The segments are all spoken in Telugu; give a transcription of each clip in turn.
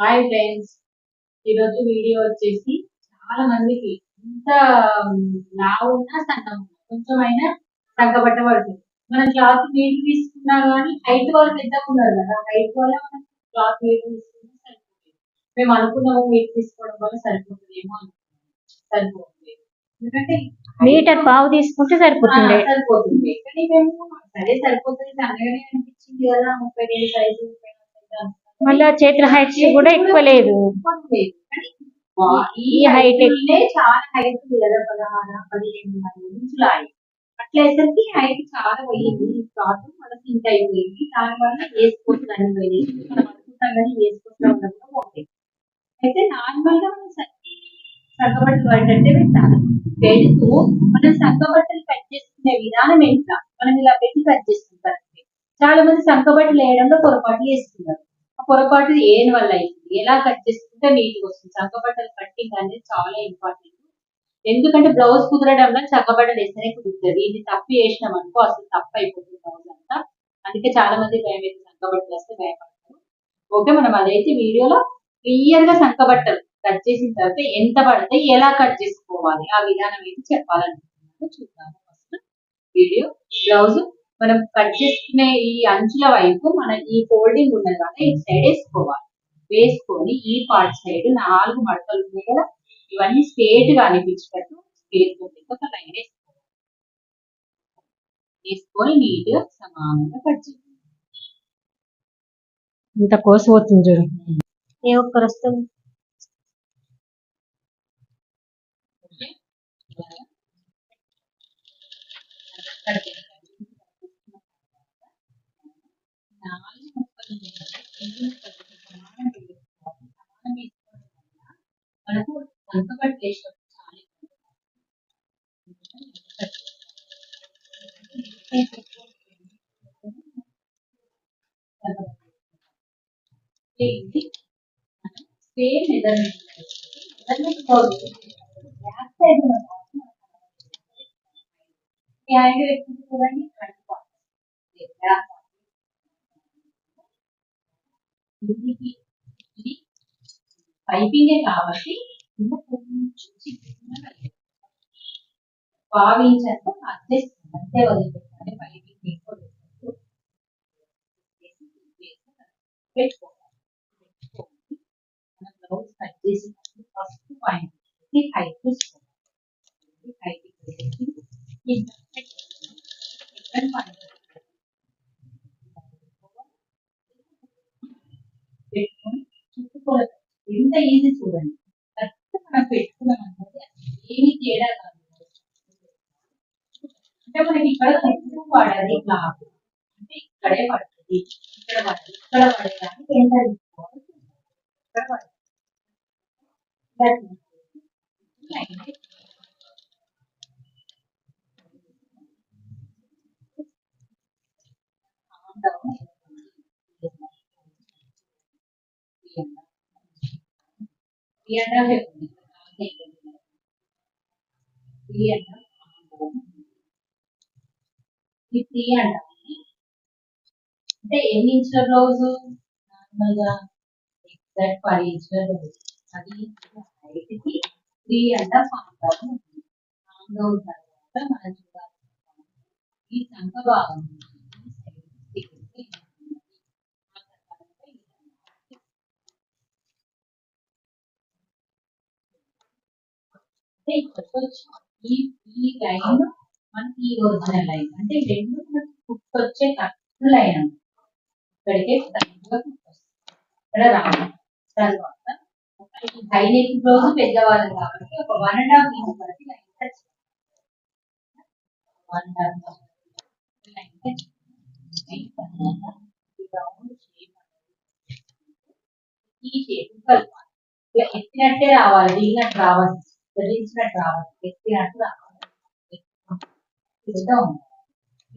హాయ్ ఫ్రెండ్స్ ఈరోజు వీడియో వచ్చేసి చాలా మందికి ఇంత లావు ఉన్నా సన్నం ఉన్నా కొంచెమైనా తగ్గబట్ట పడుతుంది మనం క్లాత్ నీట్ తీసుకున్నా కానీ హైట్ వాళ్ళు పెద్దగా ఉన్నారు కదా. హైట్ వల్ల మనం క్లాత్ నీట్ తీసుకున్నా సరిపోతుంది మేము అనుకున్నాము నీట్ తీసుకోవడం వల్ల సరిపోతుందేమో అనుకున్నాం సరిపోతుంది. ఎందుకంటే మీటర్ పావు తీసుకుంటే ఆ, సరిపోతుండే సరిపోతుంది. కానీ మేము సరే సరిపోతుంది. సన్నగానే అనిపించింది కదా. ముప్పై సైజు ముప్పై నాలుగు సైజు. మళ్ళా చేతుల హైట్ కూడా ఎక్కువ లేదు. ఈ హైట్ చాలా హైట్ కదా పదహారు పదిహేను ఇంచులు అట్లయిసరికి హైట్ చాలా పోయింది. క్లాత్ మన సింక్ అయిపోయింది. దాని వల్ల వేసుకోవచ్చు అన్ని మనం అనుకుంటాం కానీ వేసుకుంటా బాగుంటాయి అయితే నార్మల్గా మనం సగ్గబట్టలు పడ్డంటే పెట్టాలి. పెడుతూ మనం సగ్గబట్టలు కట్ చేసుకునే విధానం ఎంత మనం ఇలా పెట్టి కట్ చేసుకుంటాం చాలా మంది సగ్గబట్టలు వేయడంలో పొరపాటు చేస్తున్నారు పొరపాటు ఏని వల్ల అయింది ఎలా కట్ చేసుకుంటే నీట్గా వస్తుంది. సగ్గబట్టలు కట్టింగ్ అనేది చాలా ఇంపార్టెంట్ ఎందుకంటే బ్లౌజ్ కుదరడంలో చక్కబట్టలు వేస్తేనే కుదురుతుంది. ఇది తప్పు చేసినాం అనుకో అసలు తప్పు అయిపోతుంది బ్లౌజ్ అంతా. అందుకే చాలా మంది భయం అయితే సంకబట్టలు వస్తే భయపడతారు. ఓకే మనం అదైతే వీడియోలో క్లియర్గా సంకబట్టలు కట్ చేసిన తర్వాత ఎంత పడతాయి ఎలా కట్ చేసుకోవాలి? ఆ విధానం అయితే చెప్పాలనుకుంటున్నాను. చూద్దాము. ఫస్ట్ వీడియో బ్లౌజ్ మనం కట్ చేసుకునే ఈ అంచుల వైపు మన ఈ ఫోల్డింగ్ ఉన్నది కదా ఈ సైడ్ వేసుకోవాలి. వేసుకొని ఈ పార్ట్ సైడ్ నాలుగు మడతలు ఉన్నాయి కదా? ఇవన్నీ స్ట్రేట్గా అనిపించేటట్టు స్ట్రేట్ తోటి ఒక లైన్ వేసుకోవాలి. వేసుకొని నీట్గా సమానంగా కట్ చేయాలి. ఇంత కోసి పోతుంది చూడు. ఏ ఒక్కరు వస్తుంది ఓకే. ఇలాగా కట్ చేయాలి. నాలుగు ముక్కలు ఉన్నాయి కదా, రెండు ముక్కలు సమానంగా వేసుకోవాలి. సమానంగా వేసుకోవడం వల్ల మనకు వంకబడి వేసినప్పుడు చాలా ఇబ్బంది ఇది same measurement measurement back side ఉన్న ఈ యాంగిల్ చూడండి ఫ్రంట్ పార్ట్ బ్యాక్ ఇది పైపింగే కాబట్టి కింద అడ్జస్ట్ అంతే వదిలిపెట్టాలి. పైపింగ్ పెట్టుకోవాలి పెట్టుకోవాలి మన బ్లౌజ్ కట్ చేసినప్పుడు first point height height point పెట్టుకొని చుట్టుకోవాలి. ఎంత ఈజీ చూడండి కరెక్ట్ మనం పెట్టుకున్నాం అనుకోండి ఏమి తేడా కాదు అంటే మనకి ఇక్కడ ఎక్కువ పడాలి క్లాత్ అంటే ఇక్కడే పడుతుంది ఇక్కడ పడాలి ఇక్కడ పడేదానికి ఎంత తీసుకోవాలి ఇక్కడ పడాలి ఇలా తీసుకొని లైన్ త్రీ అంటాం ఈ త్రీ అంటాం అంటే ఎన్ని ఇంచుల బ్లౌజ్? నార్మల్గా ఎగ్జాక్ట్ పది ఇంచుల బ్లౌజ్. అది ఇంచుల హైట్కి త్రీ అండ్ హాఫ్ ఆందాము తర్వాత మనం చూడాలి ఈ సంఖ భాగం నుంచి ఈ ఈ ఈ ఈ లైన్ మనకి ఈ ఒరిజినల్ లైన్. అంటే రెండు మనకి కుట్టొచ్చే కరెక్ట్ లైన్ ఇక్కడికే కరెక్ట్గా కుట్టొస్తుంది ఇక్కడ రావాలి తర్వాత ఈ హై నెక్ బ్లౌజ్ పెద్దవాళ్ళం కాబట్టి ఒక వన్ అండ్ హాఫ్ ఇంచ్ వరకు line touch one and half line touch ఈ షేప్ ఎత్తినట్టే రావాలి దిగినట్టు రావాలి దించినట్టు రావాలి. ఎత్తినట్టు రావాలి.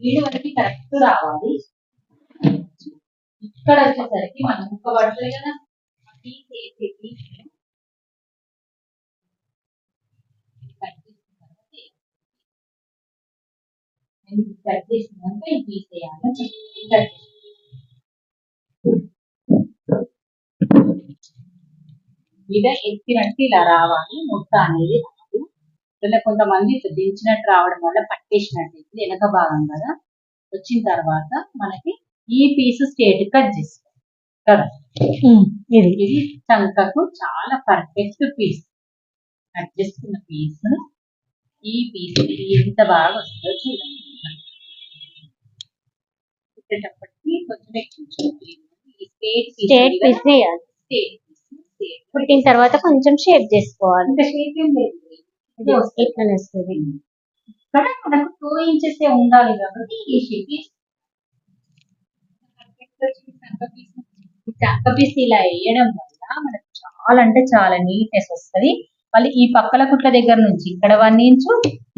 వీడి వరకు కరెక్ట్ రావాలి. ఇక్కడ వచ్చేసరికి మనం ముక్క పడుతుంది కదా. తీసేసి కట్ చేసిన తర్వాత నేను కట్ చేసినాక ఇది తీసేయాలి. కట్ చేసి. మీద ఎత్తినట్టు ఇలా రావాలి. ముట్ట అనేది రాదు ఇలా కొంతమంది దించినట్టు రావడం వల్ల పట్టేసినట్టు ఇది వెనక భాగం కదా. వచ్చిన తర్వాత మనకి ఈ పీస్ స్టేట్ కట్ చేసుకోవాలి. కదా? ఇది. ఇది చంకకు చాలా పర్ఫెక్ట్ పీస్ కట్ చేసుకున్న పీస్ ఈ పీస్ ఎంత బాగా వస్తుందో చూడండి. కొంచెం స్టేట్ పీస్ స్టేట్ పుట్టిన తర్వాత కొంచెం షేప్ చేసుకోవాలి. వస్తుంది. ఇక్కడ మనకు టూ ఇంచెస్ ఉండాలి కాబట్టి ఈ షేప్ చక్క పీస్ ఇలా వేయడం వల్ల మనకు చాలా అంటే చాలా నీట్నెస్ వస్తది. మళ్ళీ ఈ పక్కల కుట్ల దగ్గర నుంచి ఇక్కడ వన్ ఇంచు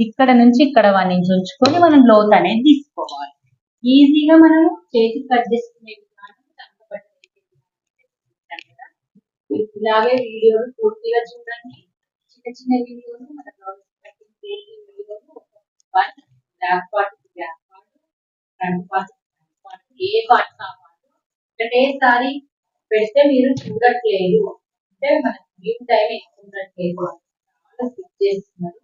ఇక్కడ నుంచి ఇక్కడ వన్ ఇంచు ఉంచుకొని మనం లోత్ అనేది తీసుకోవాలి. ఈజీగా మనం చేతి కట్ చేసుకునే విధానం చక్క బట్ట వేసే విధానం కదా. ఇలాగే వీడియోలు పూర్తిగా చూడండి. చిన్న చిన్న వీడియోలు మన బ్లౌజ్ వీడియోలు one back part back part front part front part ఏ పార్ట్ కావాలి ఒకటేసారి పెడితే మీరు చూడట్లేదు. అంటే మన వ్యూ టైం ఎక్కువ ఉండట్లేదు. చాలా స్కిప్ చేస్తున్నారు.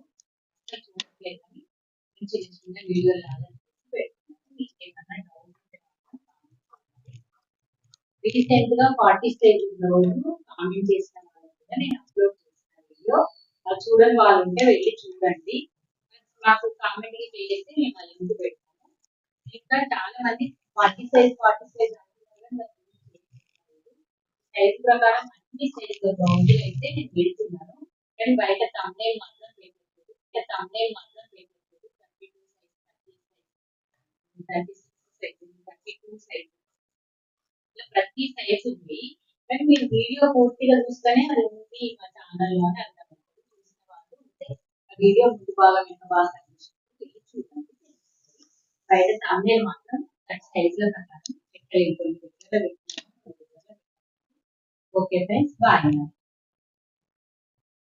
చూడట్లేదు. చిన్న చిన్న వీడియోలు లాగా మీకు రీసెంట్గా పార్టీ స్టేజ్ రోజు కామెంట్ చేసిన వాళ్ళు కూడా నేను అప్లోడ్ చేసిన వీడియో. అది చూడని వాళ్ళు ఉంటే వెళ్ళి చూడండి. మాకు కామెంట్ చేస్తే మేము ఆ లింక్ పెట్టాము ఇంకా చాలా మంది forty size forty size size ప్రకారం అన్ని సైజ్ బ్లౌజులు అయితే నేను పెడుతున్నాను. కానీ బయట తమ్ముడే మాత్రం పెట్టలేదు ఇక తమ్ముడే మాత్రం పెట్టలేదు thirty two size thirty size thirty six size thirty two size ఇట్లా ప్రతి సైజ్ ఉంది కానీ మీరు వీడియో పూర్తిగా చూస్తేనే అది ఉంది మా ఛానల్లోనే అర్థమవుతుంది. చూసిన వాళ్ళు ఉంటే ఆ వీడియో ముందు భాగం ఎంత బాగా కనిపిస్తుంది చూడండి బయట తమ్మే మాత్రం సైజ్లో కట్టాలి. ఎక్కడ ఇంకొన్ని ఓకే ఫ్రెండ్స్ బాయ్